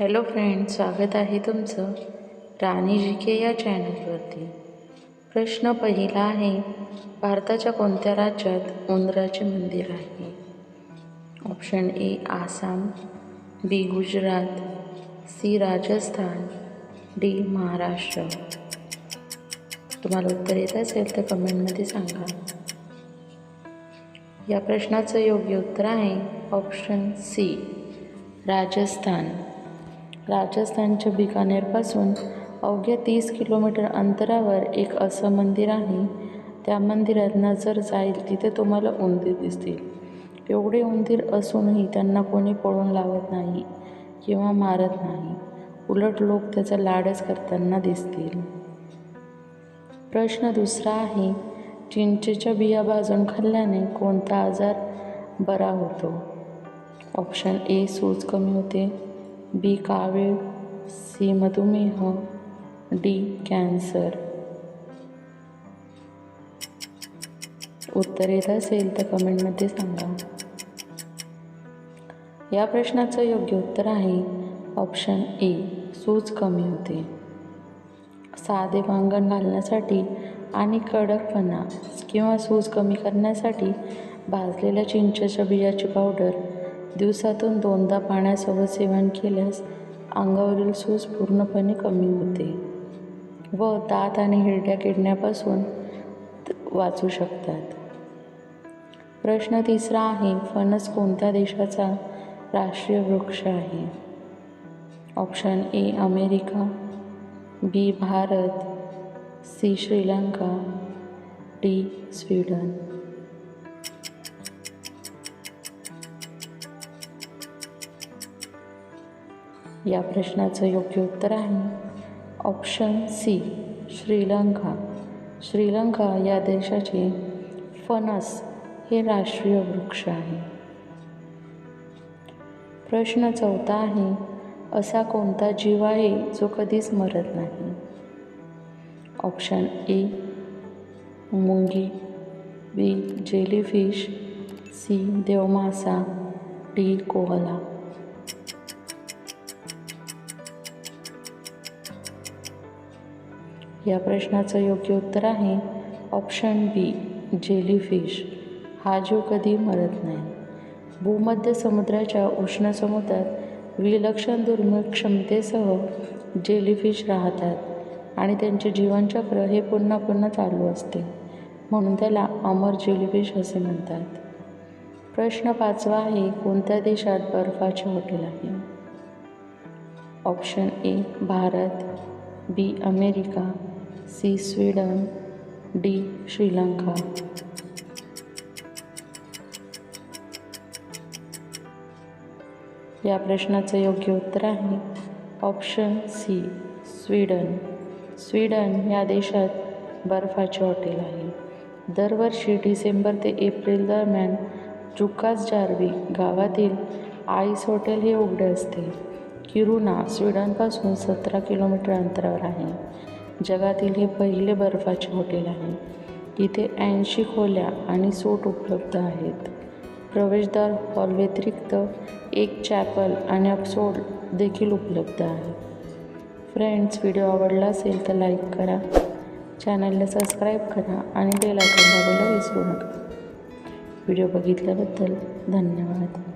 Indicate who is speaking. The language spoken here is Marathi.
Speaker 1: हॅलो फ्रेंड स्वागत आहे तुमचं राणी जी के या चॅनलवरती. प्रश्न पहिला आहे भारताच्या कोणत्या राज्यात उंदराचे मंदिर आहे? Option A Assam B Gujarat C Rajasthan D Maharashtra. तुम्हाला उत्तर येत असेल तर कमेंटमध्ये सांगा. या प्रश्नाचं योग्य उत्तर आहे ऑप्शन सी राजस्थान. राजस्थानच्या बिकानेरपासून अवघ्या तीस किलोमीटर अंतरावर एक असं मंदिर आहे. त्या मंदिरात नजर जाईल तिथे तुम्हाला उंदीर दिसतील. एवढे उंदीर असूनही त्यांना कोणी पळून लावत नाही किंवा मारत नाही. उलट लोक त्याचा लाडच करताना दिसतील. प्रश्न दुसरा आहे चिंचेच्या बिया भाजून खाल्ल्याने कोणता आजार बरा होतो? ऑप्शन ए सूज कमी होते. बी कावीळ सी मधुमेह डी कॅन्सर. उत्तर येत असेल तर कमेंटमध्ये सांगा. या प्रश्नाचं योग्य उत्तर आहे ऑप्शन ए सूज कमी होते. साधे वांगण घालण्यासाठी आणि कडकपणा किंवा सूज कमी करण्यासाठी भाजलेल्या चिंचेच्या बियाची पावडर दिवसातून दोनदा पाण्यासोबत सेवन केल्यास अंगावरील सूज पूर्णपणे कमी होते व दात आणि हिरड्या किडण्यापासून वाचू शकतात. प्रश्न तिसरा आहे फणस कोणत्या देशाचा राष्ट्रीय वृक्ष आहे? Option A America B Bharat C Sri Lanka D Sweden. या प्रश्नाचं योग्य उत्तर आहे. Option C Sri Lanka. श्रीलंका या देशाचे फणस हे राष्ट्रीय वृक्ष आहे. प्रश्न चौथा आहे असा कोणता जीव आहे जो कधीच मरत नाही? ऑप्शन ए मुंगी. बी जेलीफिश सी देवमासा. डी कोहला. या प्रश्नाचं योग्य उत्तर आहे ऑप्शन बी जेलीफिश हा जीव कधी मरत नाही. भूमध्य समुद्राच्या उष्ण समुद्रात विलक्षण दुर्मिळ क्षमतेसह जेलीफिश राहतात आणि त्यांचे जीवनचक्र हे पुन्हा पुन्हा चालू असते. म्हणून त्याला अमर जेलीफिश असे म्हणतात. प्रश्न पाचवा आहे कोणत्या देशात बर्फाचे हॉटेल आहे? Option A Bharat. B America. C Sweden D Sri Lanka. या प्रश्नाचं योग्य उत्तर आहे ऑप्शन सी स्वीडन. स्वीडन या देशात बर्फाचे हॉटेल आहे. दरवर्षी डिसेंबर ते एप्रिल दरम्यान जुकास जार्वी गावातील आईस हॉटेल हे उघडे असते. किरुना स्वीडनपासून सतरा किलोमीटर अंतरावर आहे. जगातील हे पहिले बर्फाचे हॉटेल आहे. इथे ऐंशी खोल्या आणि सूट उपलब्ध आहेत. प्रवेशद्वार हॉल व्यतिरिक्त एक चॅपल आणि अपसोड देखील उपलब्ध आहे. फ्रेंड्स व्हिडिओ आवडला असेल तर लाईक करा चॅनलला सबस्क्राईब करा आणि बेल आयकॉन दाबायला विसरू नका. व्हिडिओ बघितल्याबद्दल धन्यवाद.